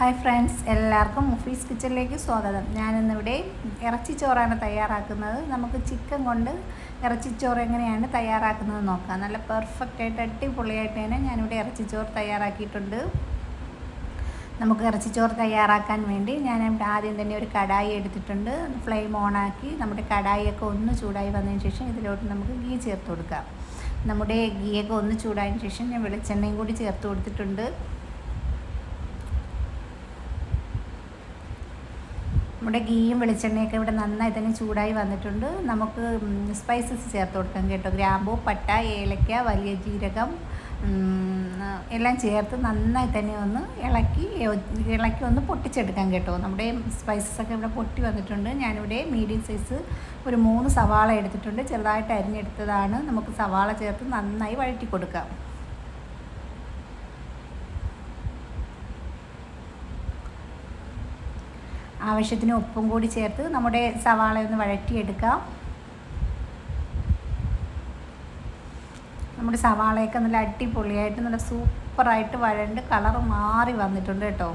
Hi friends എല്ലാവർക്കും മുഫീസ് കിച്ചണിലേക്ക് സ്വാഗതം. ഞാനിന്നിവിടെ ഇറച്ചിച്ചോറാണ് തയ്യാറാക്കുന്നത്. നമുക്ക് ചിക്കൻ കൊണ്ട് ഇറച്ചിച്ചോറ് എങ്ങനെയാണ് തയ്യാറാക്കുന്നത് നോക്കാം. നല്ല പെർഫെക്റ്റ് ആയിട്ട് അടിപൊളിയായിട്ട് തന്നെ ഞാനിവിടെ ഇറച്ചിച്ചോറ് തയ്യാറാക്കിയിട്ടുണ്ട്. നമുക്ക് ഇറച്ചിച്ചോറ് തയ്യാറാക്കാൻ വേണ്ടി ഞാൻ ആദ്യം തന്നെ ഒരു കടായി എടുത്തിട്ടുണ്ട്. ഫ്ലെയിം ഓണാക്കി നമ്മുടെ കടായിയൊക്കെ ഒന്ന് ചൂടായി വന്നതിന് ശേഷം ഇതിലോട്ട് നമുക്ക് ഗീ ചേർത്ത് കൊടുക്കാം. നമ്മുടെ ഗീയൊക്കെ ഒന്ന് ചൂടായതിന് ശേഷം ഞാൻ വെളിച്ചെണ്ണയും കൂടി ചേർത്ത് കൊടുത്തിട്ടുണ്ട്. നമ്മുടെ ഗീയും വെളിച്ചെണ്ണയൊക്കെ ഇവിടെ നന്നായി തന്നെ ചൂടായി വന്നിട്ടുണ്ട്. നമുക്ക് സ്പൈസസ് ചേർത്ത് കൊടുക്കാം കേട്ടോ. ഗ്രാമ്പൂ പട്ട ഏലക്ക വലിയ ജീരകം എല്ലാം ചേർത്ത് നന്നായി തന്നെ ഒന്ന് ഇളക്കി ഇളക്കി ഒന്ന് പൊട്ടിച്ചെടുക്കാം കേട്ടോ. നമ്മുടെ സ്പൈസസ് ഒക്കെ ഇവിടെ പൊട്ടി വന്നിട്ടുണ്ട്. ഞാനിവിടെ മീഡിയം സൈസ് ഒരു മൂന്ന് സവാള എടുത്തിട്ടുണ്ട്. ചെറുതായിട്ട് അരിഞ്ഞെടുത്തതാണ്. നമുക്ക് സവാള ചേർത്ത് നന്നായി വഴറ്റി കൊടുക്കാം. ആവശ്യത്തിന് ഉപ്പും കൂടി ചേർത്ത് നമ്മുടെ സവാള ഒന്ന് വഴറ്റിയെടുക്കാം. നമ്മുടെ സവാളയൊക്കെ നല്ല അടിപൊളിയായിട്ട് നല്ല സൂപ്പറായിട്ട് വഴണ്ട് കളർ മാറി വന്നിട്ടുണ്ട് കേട്ടോ.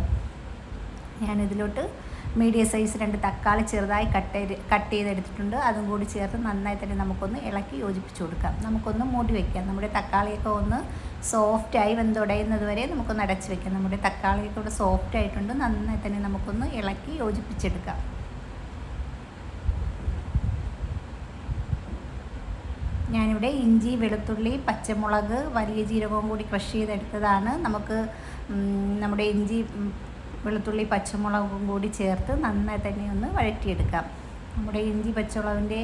ഞാനിതിലോട്ട് മീഡിയം സൈസ് രണ്ട് തക്കാളി ചെറുതായി കട്ട് ചെയ്ത് കട്ട് ചെയ്തെടുത്തിട്ടുണ്ട്. അതും കൂടി ചേർത്ത് നന്നായി തന്നെ നമുക്കൊന്ന് ഇളക്കി യോജിപ്പിച്ച് കൊടുക്കാം. നമുക്കൊന്ന് മൂടി വയ്ക്കാം നമ്മുടെ തക്കാളിയൊക്കെ ഒന്ന് സോഫ്റ്റായി വെന്തുടയുന്നത് വരെ നമുക്കൊന്ന് അടച്ച് വെക്കാം. നമ്മുടെ തക്കാളിയൊക്കെ ഇവിടെ സോഫ്റ്റ് ആയിട്ടുണ്ട്. നന്നായി തന്നെ നമുക്കൊന്ന് ഇളക്കി യോജിപ്പിച്ചെടുക്കാം. ഞാനിവിടെ ഇഞ്ചി വെളുത്തുള്ളി പച്ചമുളക് വലിയ ജീരകവും കൂടി ക്രഷ് ചെയ്തെടുത്തതാണ്. നമുക്ക് നമ്മുടെ ഇഞ്ചി വെളുത്തുള്ളി പച്ചമുളകും കൂടി ചേർത്ത് നന്നായി തന്നെ ഒന്ന് വഴറ്റിയെടുക്കാം. നമ്മുടെ ഇഞ്ചി പച്ചമുളകിന്റെ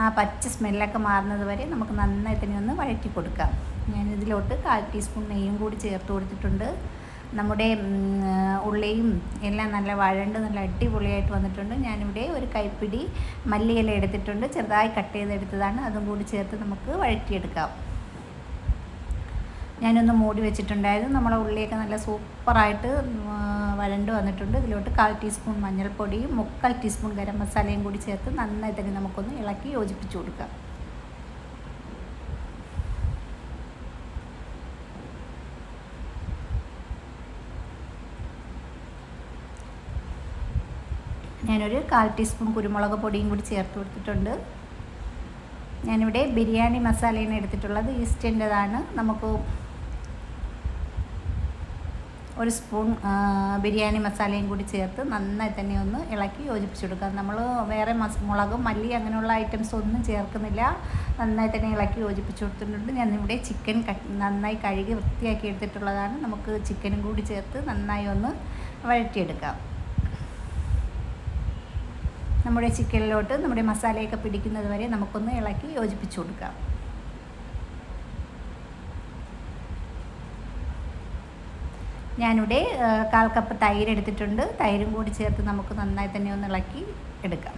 ആ പച്ച സ്മെല്ലൊക്കെ മാറുന്നത് വരെ നമുക്ക് നന്നായി തന്നെ ഒന്ന് വഴറ്റി കൊടുക്കാം ഞാനിതിലോട്ട് കാൽ ടീസ്പൂൺ നെയ്യും കൂടി ചേർത്ത് കൊടുത്തിട്ടുണ്ട്. നമ്മുടെ ഉള്ളിയും എല്ലാം നല്ല വഴണ്ട് നല്ല അടിപൊളിയായിട്ട് വന്നിട്ടുണ്ട്. ഞാനിവിടെ ഒരു കൈപ്പിടി മല്ലിയില എടുത്തിട്ടുണ്ട്. ചെറുതായി കട്ട് ചെയ്തെടുത്തതാണ്. അതും കൂടി ചേർത്ത് നമുക്ക് വഴറ്റിയെടുക്കാം. ഞാനൊന്ന് മൂടി വെച്ചിട്ടുണ്ടായിരുന്നു. നമ്മളെ ഉള്ളിയൊക്കെ നല്ല സൂപ്പറായിട്ട് വരണ്ട് വന്നിട്ടുണ്ട്. ഇതിലോട്ട് കാൽ ടീസ്പൂൺ മഞ്ഞൾപ്പൊടിയും മുക്കാൽ ടീസ്പൂൺ ഗരം മസാലയും കൂടി ചേർത്ത് നന്നായി തന്നെ നമുക്കൊന്ന് ഇളക്കി യോജിപ്പിച്ച് കൊടുക്കാം ഞാനൊരു കാൽ ടീസ്പൂൺ കുരുമുളക് പൊടിയും കൂടി ചേർത്ത് കൊടുത്തിട്ടുണ്ട്. ഞാനിവിടെ ബിരിയാണി മസാലയാണ് എടുത്തിട്ടുള്ളത്. ഈസ്റ്റേന്റെതാണ് നമുക്ക് ഒരു സ്പൂൺ ബിരിയാണി മസാലയും കൂടി ചേർത്ത് നന്നായി തന്നെ ഒന്ന് ഇളക്കി യോജിപ്പിച്ചെടുക്കുക നമ്മൾ വേറെ മസ് മുളകും മല്ലി അങ്ങനെയുള്ള ഐറ്റംസ് ഒന്നും ചേർക്കുന്നില്ല. നന്നായി തന്നെ ഇളക്കി യോജിപ്പിച്ചു കൊടുത്തിട്ടുണ്ട്. ഞാനിവിടെ ചിക്കൻ നന്നായി കഴുകി വൃത്തിയാക്കി എടുത്തിട്ടുള്ളതാണ്. നമുക്ക് ചിക്കനും കൂടി ചേർത്ത് നന്നായി ഒന്ന് വഴറ്റിയെടുക്കാം. നമ്മുടെ ചിക്കനിലോട്ട് നമ്മുടെ മസാലയൊക്കെ പിടിക്കുന്നത് വരെ നമുക്കൊന്ന് ഇളക്കി യോജിപ്പിച്ചു കൊടുക്കാം. ഞാനിവിടെ കാൽ കപ്പ് തൈര് എടുത്തിട്ടുണ്ട്. തൈരും കൂടി ചേർത്ത് നമുക്ക് നന്നായി തന്നെ ഒന്ന് ഇളക്കി എടുക്കാം.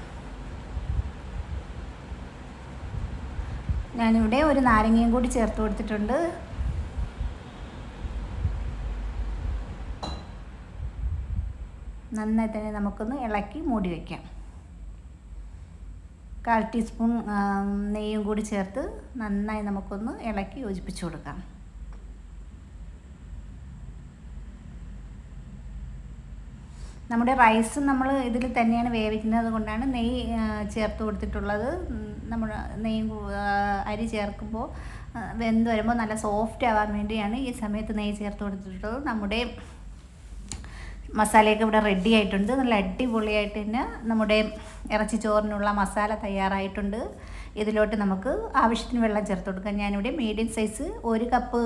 ഞാനിവിടെ ഒരു നാരങ്ങയും കൂടി ചേർത്ത് കൊടുത്തിട്ടുണ്ട്. നന്നായി തന്നെ നമുക്കൊന്ന് ഇളക്കി മൂടി വയ്ക്കാം കാൽ ടീസ്പൂൺ നെയ്യും കൂടി ചേർത്ത് നന്നായി നമുക്കൊന്ന് ഇളക്കി യോജിപ്പിച്ച് കൊടുക്കാം. നമ്മുടെ റൈസ് നമ്മൾ ഇതിൽ തന്നെയാണ് വേവിക്കുന്നത്. കൊണ്ടാണ് നെയ്യ് ചേർത്ത് കൊടുത്തിട്ടുള്ളത്. നമ്മൾ നെയ്യും അരി ചേർക്കുമ്പോൾ വെന്ത് വരുമ്പോൾ നല്ല സോഫ്റ്റ് ആവാൻ വേണ്ടിയാണ് ഈ സമയത്ത് നെയ്യ് ചേർത്ത് കൊടുത്തിട്ടുള്ളത്. നമ്മുടെ മസാലയൊക്കെ ഇവിടെ റെഡി ആയിട്ടുണ്ട്. നല്ല അടിപൊളിയായിട്ട് തന്നെ നമ്മുടെ ഇറച്ചി ചോറിനുള്ള മസാല തയ്യാറായിട്ടുണ്ട്. ഇതിലോട്ട് നമുക്ക് ആവശ്യത്തിന് വെള്ളം ചേർത്ത് കൊടുക്കാം. ഞാനിവിടെ മീഡിയം സൈസ് ഒരു കപ്പ്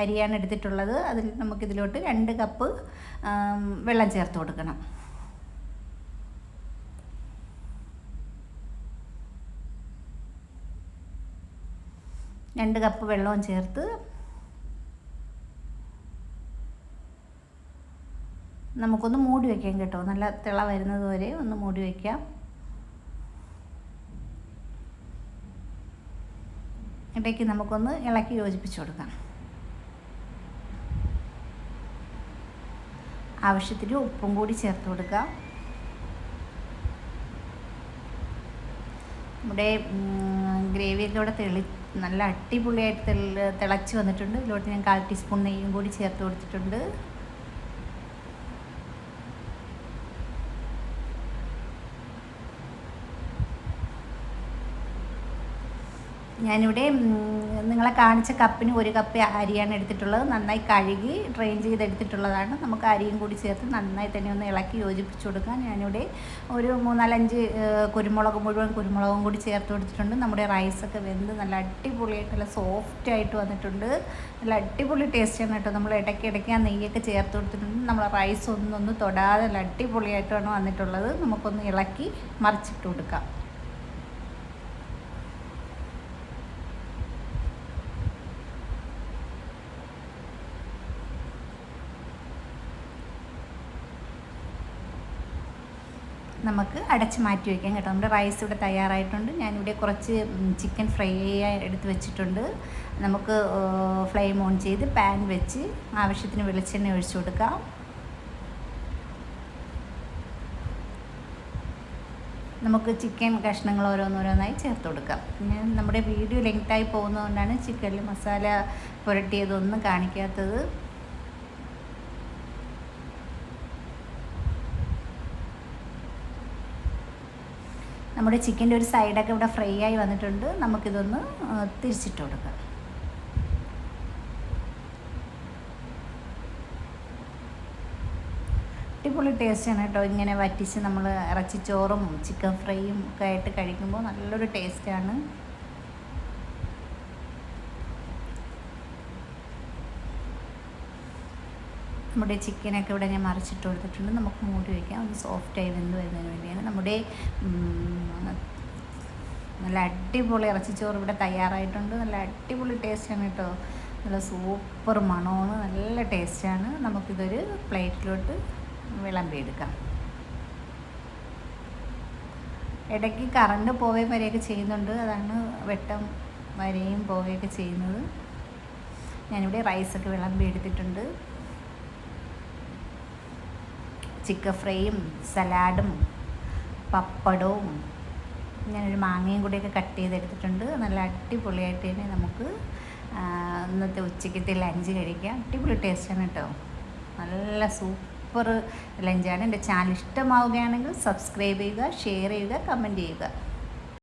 അരിയാണ് എടുത്തിട്ടുള്ളത്. അതിൽ നമുക്കിതിലോട്ട് രണ്ട് കപ്പ് വെള്ളം ചേർത്ത് കൊടുക്കണം. രണ്ട് കപ്പ് വെള്ളവും ചേർത്ത് നമുക്കൊന്ന് മൂടി വയ്ക്കാം കേട്ടോ. നല്ല തിള വരുന്നത് വരെ ഒന്ന് മൂടി വയ്ക്കാം ഇടയ്ക്ക് നമുക്കൊന്ന് ഇളക്കി യോജിപ്പിച്ച് കൊടുക്കാം. ആവശ്യത്തിന് ഉപ്പും കൂടി ചേർത്ത് കൊടുക്കാം നമ്മുടെ ഗ്രേവിയൊക്കെ ഇവിടെ തെളി നല്ല അടിപൊളിയായിട്ട് തിളച്ച് വന്നിട്ടുണ്ട്. ഇതിലോട്ട് ഞാൻ കാൽ ടീസ്പൂൺ നെയ്യും കൂടി ചേർത്ത് കൊടുത്തിട്ടുണ്ട്. ഞാനിവിടെ നിങ്ങളെ കാണിച്ച കപ്പിന് ഒരു കപ്പ് അരിയാണ് എടുത്തിട്ടുള്ളത്. നന്നായി കഴുകി ഡ്രെയിൻ ചെയ്തെടുത്തിട്ടുള്ളതാണ്. നമുക്ക് അരിയും കൂടി ചേർത്ത് നന്നായി തന്നെ ഒന്ന് ഇളക്കി യോജിപ്പിച്ച് കൊടുക്കാം. ഞാനിവിടെ ഒരു മൂന്നാലഞ്ച് കുരുമുളക് മുഴുവൻ കുരുമുളകും കൂടി ചേർത്ത് കൊടുത്തിട്ടുണ്ട്. നമ്മുടെ റൈസൊക്കെ വെന്ത് നല്ല അടിപൊളിയായിട്ട് നല്ല സോഫ്റ്റ് ആയിട്ട് വന്നിട്ടുണ്ട്. നല്ല അടിപൊളി ടേസ്റ്റാണ് കേട്ടോ. നമ്മൾ ഇടയ്ക്ക് ഇടയ്ക്ക് ആ നെയ്യൊക്കെ ചേർത്ത് കൊടുത്തിട്ടുണ്ട്. നമ്മളെ റൈസ് ഒന്നൊന്ന് തൊടാതെ നല്ല അടിപൊളിയായിട്ടാണ് വന്നിട്ടുള്ളത്. നമുക്കൊന്ന് ഇളക്കി മറിച്ചിട്ട് കൊടുക്കാം. നമുക്ക് അടച്ച് മാറ്റി വയ്ക്കാം കേട്ടോ. നമ്മുടെ റൈസ് ഇവിടെ തയ്യാറായിട്ടുണ്ട്. ഞാനിവിടെ കുറച്ച് ചിക്കൻ ഫ്രൈ എടുത്ത് വെച്ചിട്ടുണ്ട്. നമുക്ക് ഫ്ലെയിം ഓൺ ചെയ്ത് പാൻ വെച്ച് ആവശ്യത്തിന് വെളിച്ചെണ്ണ ഒഴിച്ചു കൊടുക്കാം. നമുക്ക് ചിക്കൻ കഷ്ണങ്ങൾ ഓരോന്നോരോന്നായി ചേർത്ത് കൊടുക്കാം. പിന്നെ നമ്മുടെ വീഡിയോ ലെങ്തായി പോകുന്നതുകൊണ്ടാണ് ചിക്കനിൽ മസാല പുരട്ടിയതൊന്നും കാണിക്കാത്തത്. നമ്മുടെ ചിക്കന്റെ ഒരു സൈഡൊക്കെ ഇവിടെ ഫ്രൈ ആയി വന്നിട്ടുണ്ട്. നമുക്കിതൊന്ന് തിരിച്ചിട്ട് കൊടുക്കാം. അടിപൊളി ടേസ്റ്റാണ് കേട്ടോ. ഇങ്ങനെ വറ്റിച്ച് നമ്മൾ ഇറച്ചിച്ചോറും ചിക്കൻ ഫ്രൈയും ഒക്കെ ആയിട്ട് കഴിക്കുമ്പോൾ നല്ലൊരു ടേസ്റ്റാണ്. നമ്മുടെ ചിക്കനൊക്കെ ഇവിടെ ഞാൻ മറിച്ചിട്ട് കൊടുത്തിട്ടുണ്ട്. നമുക്ക് മൂടി വയ്ക്കാം ഒന്ന് സോഫ്റ്റായി വെന്ത് വരുന്നതിന് വേണ്ടിയാണ്. നമ്മുടെ നല്ല അടിപൊളി ഇറച്ചിച്ചോറ് ഇവിടെ തയ്യാറായിട്ടുണ്ട്. നല്ല അടിപൊളി ടേസ്റ്റാണ് കേട്ടോ. നല്ല സൂപ്പർ മണമാണ്. നല്ല ടേസ്റ്റാണ് നമുക്കിതൊരു പ്ലേറ്റിലോട്ട് വിളമ്പിയെടുക്കാം. ഇടയ്ക്ക് കറണ്ട് പോവുകയും വരെയൊക്കെ ചെയ്യുന്നുണ്ട്. അതാണ് വെട്ടം വരെയും പോവുകയൊക്കെ ചെയ്യുന്നത്. ഞാനിവിടെ റൈസൊക്കെ വിളമ്പി എടുത്തിട്ടുണ്ട് ചിക്കൻ ഫ്രൈയും സലാഡും പപ്പടവും ഞാനൊരു മാങ്ങയും കൂടിയൊക്കെ കട്ട് ചെയ്തെടുത്തിട്ടുണ്ട്. നല്ല അടിപൊളിയായിട്ട് തന്നെ നമുക്ക് ഇന്നത്തെ ഉച്ചയ്ക്കത്തെ ലഞ്ച് കഴിക്കാം. അടിപൊളി ടേസ്റ്റാണ് കേട്ടോ. നല്ല സൂപ്പർ ലഞ്ചാണ്. എന്റെ ചാനൽ ഇഷ്ടമാവുകയാണെങ്കിൽ സബ്സ്ക്രൈബ് ചെയ്യുക ഷെയർ ചെയ്യുക കമന്റ് ചെയ്യുക.